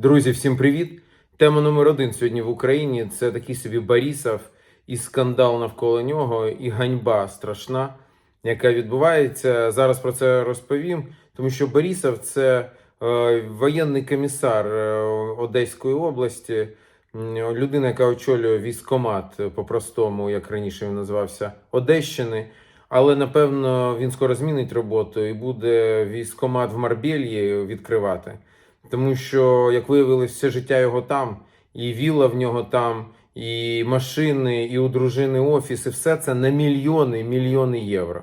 Друзі, всім привіт! Тема номер один сьогодні в Україні це такий собі Борисов і скандал навколо нього, і ганьба страшна, яка відбувається. Зараз про це розповім, тому що Борисов це е, воєнний комісар е, Одеської області, людина, яка очолює військомат е, по-простому, як раніше він називався, Одещини. Але напевно він скоро змінить роботу і буде військомат в Марбельї відкривати. Тому що, як виявилось, все життя його там, і віла в нього там, і машини, і у дружини офіс, і все це на мільйони, мільйони євро.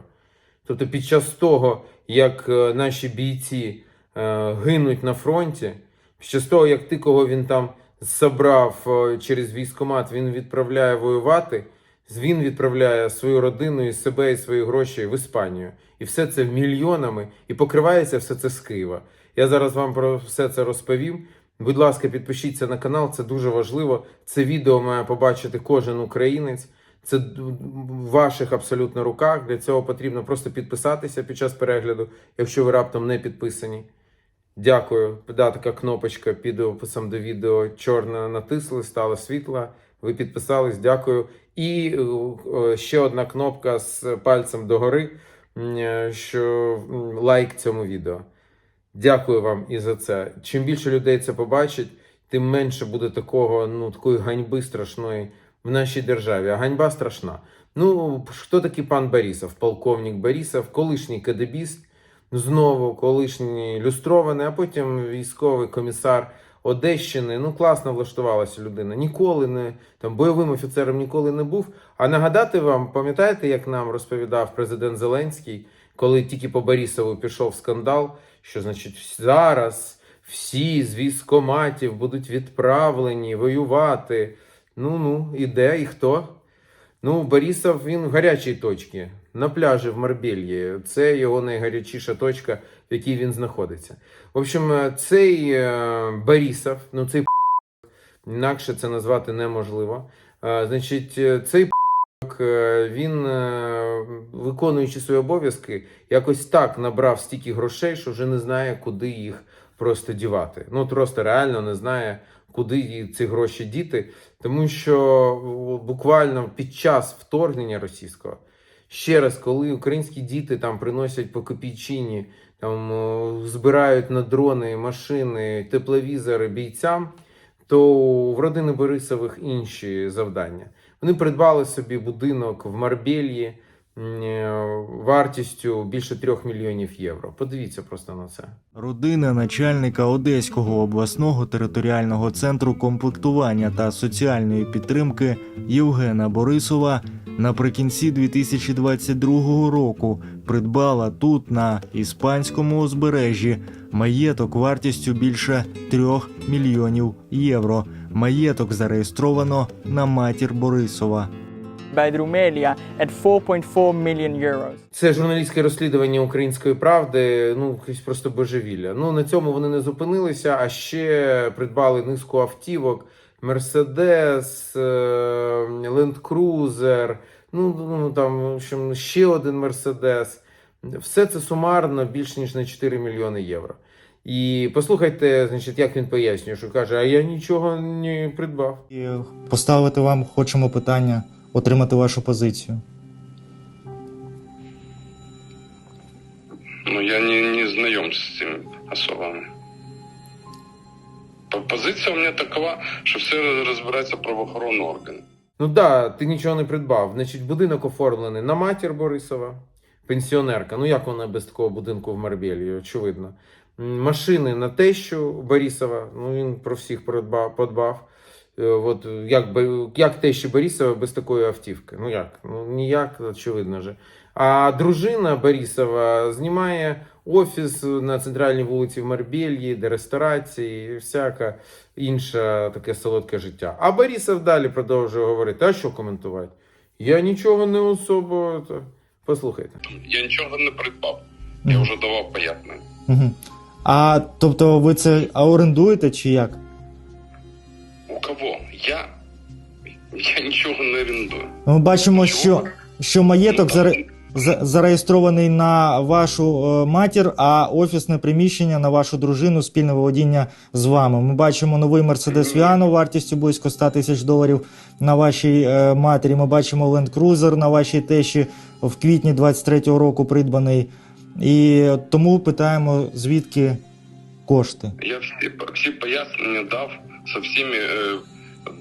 Тобто, під час того, як е, наші бійці е, гинуть на фронті, під час того, як ти, кого він там забрав е, через військомат, він відправляє воювати, він відправляє свою родину і себе, і свої гроші в Іспанію. І все це мільйонами, і покривається все це з Києва. Я зараз вам про все це розповім. Будь ласка, підпишіться на канал, це дуже важливо. Це відео має побачити кожен українець. Це в ваших абсолютно руках. Для цього потрібно просто підписатися під час перегляду, якщо ви раптом не підписані. Дякую. Да, така кнопочка під описом до відео чорна натисли, стала світла. Ви підписались, дякую. І е, ще одна кнопка з пальцем догори, е, що лайк цьому відео. Дякую вам і за це. Чим більше людей це побачить, тим менше буде такого, ну, такої ганьби страшної в нашій державі. А ганьба страшна. Ну, хто такий пан Борисов? Полковник Борисов, колишній кадебіст, знову колишній люстрований, а потім військовий комісар Одещини. Ну, класно влаштувалася людина. Ніколи не там бойовим офіцером ніколи не був. А нагадати вам, пам'ятаєте, як нам розповідав президент Зеленський, коли тільки по Борисову пішов скандал, що значить зараз всі з військоматів будуть відправлені воювати. Ну ну, і де, і хто? Ну, Борисов він в гарячій точці на пляжі в Марбельї. Це його найгарячіша точка, в якій він знаходиться. В общем, цей е, Борисов, ну цей інакше це назвати неможливо. Е, Значить, е, цей е, він, е, виконуючи свої обов'язки, якось так набрав стільки грошей, що вже не знає, куди їх просто дівати. Ну, просто реально не знає, куди ці гроші діти. Тому що буквально під час вторгнення російського, ще раз, коли українські діти там приносять по копійчині, там збирають на дрони, машини, тепловізори бійцям, то в родини Борисових інші завдання. Вони придбали собі будинок в Марбельї е, вартістю більше трьох мільйонів євро. Подивіться просто на це. Родина начальника Одеського обласного територіального центру комплектування та соціальної підтримки Євгена Борисова наприкінці 2022 року придбала тут на іспанському узбережжі маєток вартістю більше 3 мільйонів євро. Маєток зареєстровано на матір Борисова. at 4.4 million euros. Це журналістське розслідування української правди. Ну якесь просто божевілля. Ну на цьому вони не зупинилися, а ще придбали низку автівок: Мерседес, Ленд Крузер. Ну, ну там в общем, ще один Мерседес. Все це сумарно більш ніж на 4 мільйони євро. І послухайте, значить, як він пояснює, що каже: а я нічого не придбав. І поставити вам хочемо питання, отримати вашу позицію. Ну, я не, не знаком с этими особами. Позиція у мене такова, що все розбирається правоохоронні органи. Ну да, ти нічого не придбав. Значить, будинок оформлений на матір Борисова, пенсіонерка. Ну як вона без такого будинку в Марбелі, очевидно. Машини на тещу Борисова. Ну він про всіх подбав. подбав. Е, От як, як тещі Борисова без такої автівки? Ну як? Ну ніяк, очевидно же. А дружина Борисова знімає офіс на центральній вулиці в Марбельї, де ресторації, всяка інше таке солодке життя. А Борисов далі продовжує говорити: а що коментувати? Я нічого не особо. Послухайте. Я нічого не придбав. Я вже давав пояснення. А тобто ви це орендуєте чи як? У кого? Я? Я нічого не орендую. Ми бачимо, що, що маєток заре... за- зареєстрований на вашу е, матір, а офісне приміщення на вашу дружину, спільне володіння з вами. Ми бачимо новий Mercedes Viano вартістю близько 100 тисяч доларів на вашій е, матері. Ми бачимо Land Cruiser на вашій тещі в квітні 23-го року придбаний. І тому питаємо, звідки кошти. Я всі, всі пояснення дав со всіми е,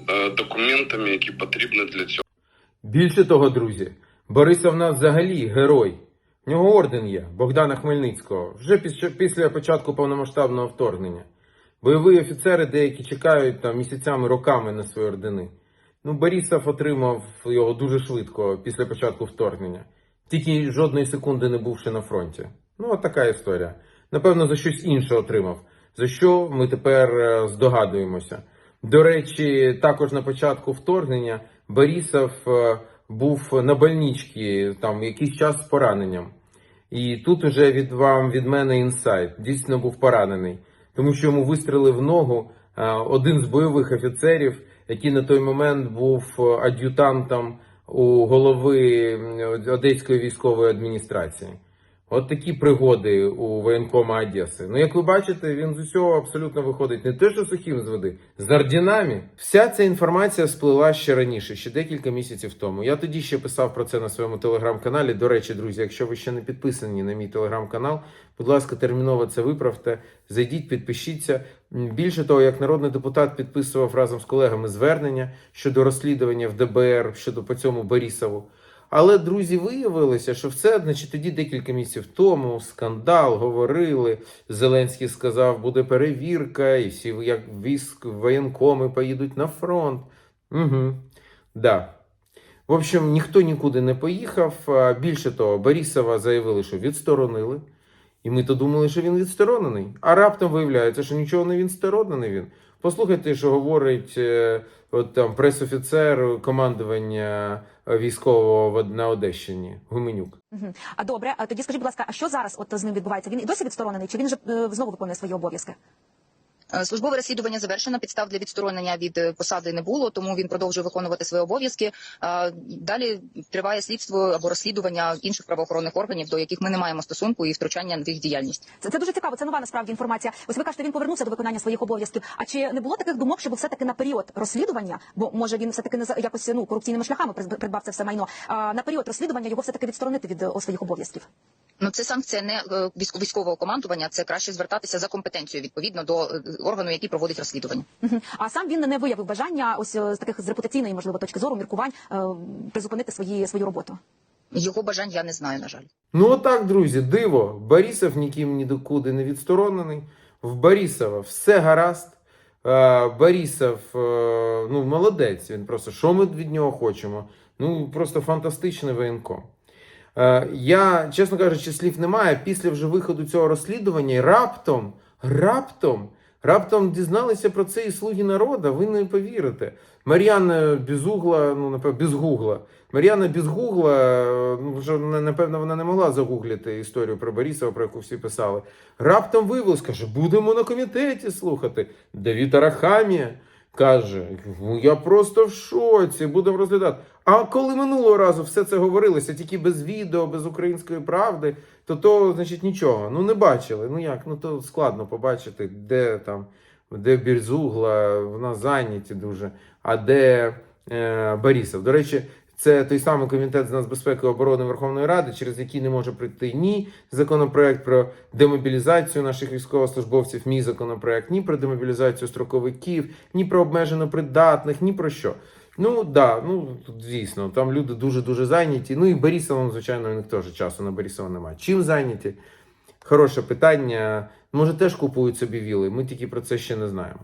е, документами, які потрібні для цього. Більше того, друзі, Борисов в нас взагалі герой. В нього орден є Богдана Хмельницького вже після, після початку повномасштабного вторгнення. Бойові офіцери деякі чекають там місяцями, роками на свої ордени. Ну, Борисов отримав його дуже швидко після початку вторгнення, тільки жодної секунди не бувши на фронті. Ну, от така історія. Напевно, за щось інше отримав, за що ми тепер е, здогадуємося. До речі, також на початку вторгнення Борисов е, був на больничці там якийсь час з пораненням. І тут уже від вам від мене інсайт. Дійсно був поранений, тому що йому вистрелив в ногу е, один з бойових офіцерів, який на той момент був ад'ютантом у голови Одеської військової адміністрації. От такі пригоди у воєнкома Одеси. Ну, як ви бачите, він з усього абсолютно виходить не те, що сухим з води, з орденами. Вся ця інформація сплила ще раніше, ще декілька місяців тому. Я тоді ще писав про це на своєму телеграм-каналі. До речі, друзі, якщо ви ще не підписані на мій телеграм-канал, будь ласка, терміново це виправте. Зайдіть, підпишіться. Більше того, як народний депутат підписував разом з колегами звернення щодо розслідування в ДБР щодо по цьому Борісову. Але друзі, виявилося, що все, значить, тоді декілька місяців тому скандал говорили. Зеленський сказав, буде перевірка, і всі як військ воєнкоми поїдуть на фронт. Угу. Да. В общем, ніхто нікуди не поїхав. Більше того, Борисова заявили, що відсторонили. І ми то думали, що він відсторонений. А раптом виявляється, що нічого не відсторонений він. Послухайте, що говорить е, от там пресофіцер командування військового на Одещині Гуменюк. А добре, а тоді скажіть, будь ласка, а що зараз от з ним відбувається? Він і досі відсторонений, чи він вже е, знову виконує свої обов'язки? Е, Службове розслідування завершено. Підстав для відсторонення від е, посади не було, тому він продовжує виконувати свої обов'язки. Е, Далі триває слідство або розслідування інших правоохоронних органів, до яких ми не маємо стосунку і втручання в їх діяльність. Це, це дуже цікаво. Це нова насправді інформація. Ось ви кажете, він повернувся до виконання своїх обов'язків. А чи не було таких думок, щоб все таки на період розслідування, бо може він все таки не якось ну корупційними шляхами придбав це все майно. На період розслідування його все таки відсторонити від своїх обов'язків? Ну це санкція не військового командування. Це краще звертатися за компетенцією відповідно до е, органу, який проводить розслідування. А сам він не виявив бажання, ось е, з таких з репутаційної, можливо, точки зору, міркувань е, призупинити свої свою роботу. Його бажань я не знаю, на жаль. Ну отак, друзі, диво. Борисов ніким ні докуди не відсторонений. В Борисова все гаразд. Борисов, е, ну, молодець. Він просто що ми від нього хочемо? Ну, просто фантастичний воєнком. Е, Я, чесно кажучи, слів немає. Після вже виходу цього розслідування і раптом, раптом, раптом дізналися про це і слуги народу. Ви не повірите. Мар'яна Безугла, ну напевно, без гугла. Мар'яна без гугла, е, ну вже напевно, вона не могла загуглити історію про Борисова, про яку всі писали. Раптом виявилось, каже, будемо на комітеті слухати. Давід Арахамія каже: «Ну, я просто в шоці, будемо розглядати. А коли минулого разу все це говорилося тільки без відео, без української правди, то то, значить, нічого. Ну не бачили. Ну як? Ну то складно побачити, де там, де Бірзугла, вона зайняті дуже, а де е, Борисов. До речі, це той самий комітет з нацбезпеки і оборони Верховної Ради, через який не може прийти ні законопроект про демобілізацію наших військовослужбовців, мій законопроект, ні про демобілізацію строковиків, ні про обмежено придатних, ні про що. Ну да, ну звісно, там люди дуже дуже зайняті. Ну і Борисовим, звичайно, у них теж часу на Борисова немає. Чим зайняті? Хороше питання. Може, теж купують собі віли. Ми тільки про це ще не знаємо.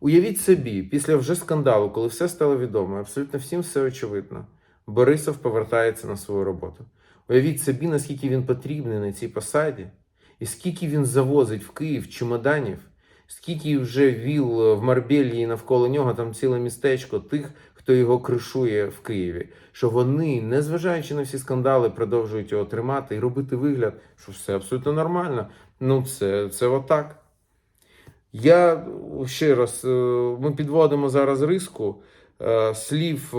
Уявіть собі, після вже скандалу, коли все стало відомо, абсолютно всім все очевидно. Борисов повертається на свою роботу. Уявіть собі, наскільки він потрібний на цій посаді, і скільки він завозить в Київ чемоданів, скільки вже віл в Марбельї і навколо нього там ціле містечко тих, хто його кришує в Києві. Що вони, незважаючи на всі скандали, продовжують його тримати і робити вигляд, що все абсолютно нормально. Ну, це, це отак. Я ще раз, е, ми підводимо зараз риску. Е, Слів, е,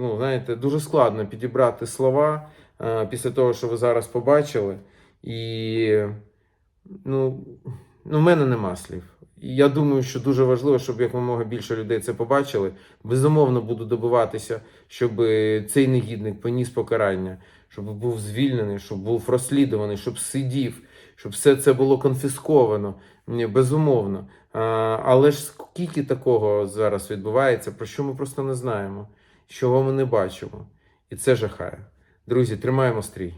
ну, знаєте, дуже складно підібрати слова е, після того, що ви зараз побачили. І ну, ну, в мене нема слів. Я думаю, що дуже важливо, щоб якомога більше людей це побачили. Безумовно, буду добиватися, щоб цей негідник поніс покарання, щоб був звільнений, щоб був розслідуваний, щоб сидів, щоб все це було конфісковано. Безумовно. Але ж скільки такого зараз відбувається, про що ми просто не знаємо, чого ми не бачимо. І це жахає. Друзі, тримаємо стрій.